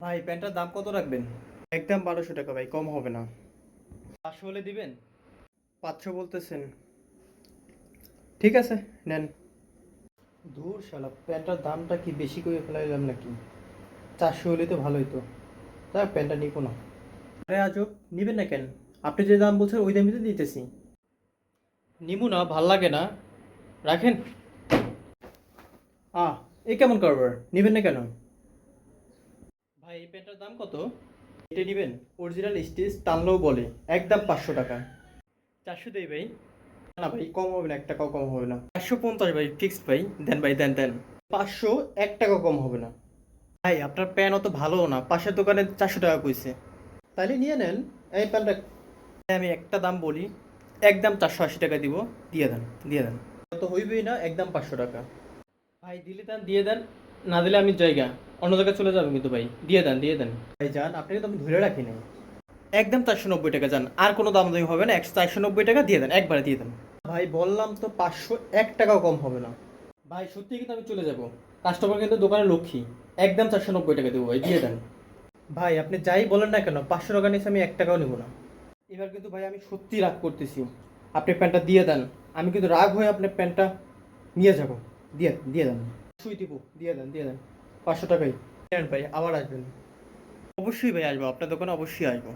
ভাই প্যান্টটার দাম কত রাখবেন? একদম বারোশো টাকা ভাই কম হবে না। পাঁচশো হলে দিবেন? পাঁচশো বলতেছেন। ঠিক আছে নেন। দূর শালা প্যান্টটার দামটা কি বেশি করে ফেলাইলাম নাকি? চারশো হলে তো ভালোই তো। তা প্যান্টটা নিবো না। আরে আজব নিবেন না কেন? আপনি যে দাম বলছেন ওই দামই তো দিতেছি। নিবো না ভালো লাগে না। রাখেন। আহ এই কেমন কারবার? নিবেন না কেন? ভাই, এই প্যান্টটার দাম কত? এটা নেবেন। অরিজিনাল স্টিচ টানলেও বলে, একদম পাঁচশো টাকা। চারশো দেই ভাই। না ভাই, কম হবে না, এক টাকাও কম হবে না। চারশো পঞ্চাশ ভাই ফিক্সড ভাই, দেন ভাই, দেন দেন। পাঁচশো, এক টাকা কম হবে না। ভাই, আপনার প্যান অত ভালো না, পাশের দোকানে চারশো টাকা কইছে। তাহলে নিয়ে নেন, এই প্যান্টটা আমি একটা দাম বলি, একদম চারশো আশি টাকা দিব, দিয়ে দেন দিয়ে দেন। তো হইবেই না, একদম পাঁচশো টাকা। ভাই, দিলে দেন, দিয়ে দেন, না দিলে আমি জায়গা। অন্য জায়গায় চলে যাব কিন্তু ভাই। দিয়ে দেন দিয়ে দেন। ভাই, যান, আপনাকে তো আমি ধরে রাখি নাই। একদম চারশো নব্বই টাকা, যান, আর কোনো দাম দামি হবে না, একশো চারশো নব্বই টাকা দিয়ে দেন, একবারে দিয়ে দেন। ভাই, বললাম তো পাঁচশো এক টাকাও কম হবে না। ভাই, সত্যি কিন্তু আমি চলে যাব। কাস্টমার কিন্তু দোকানে লক্ষ্মী। একদম চারশো নব্বই টাকা দেবো ভাই, দিয়ে দেন। ভাই, আপনি যাই বলেন না কেন, পাঁচশো টাকা নিচে আমি এক টাকাও নেব না। এবার কিন্তু ভাই, আমি সত্যি রাগ করতেছি। আপনি প্যান্টটা দিয়ে দেন, আমি কিন্তু রাগ হয়ে আপনার প্যান্টটা নিয়ে যাব। দিয়ে দিয়ে দেন। অবশ্যই দিব দিয়ে দেন দিয়ে দেন। পাঁচশো টাকাই। ভাই আবার আসবেন। অবশ্যই ভাই আসব আপনার দোকানে অবশ্যই আসব।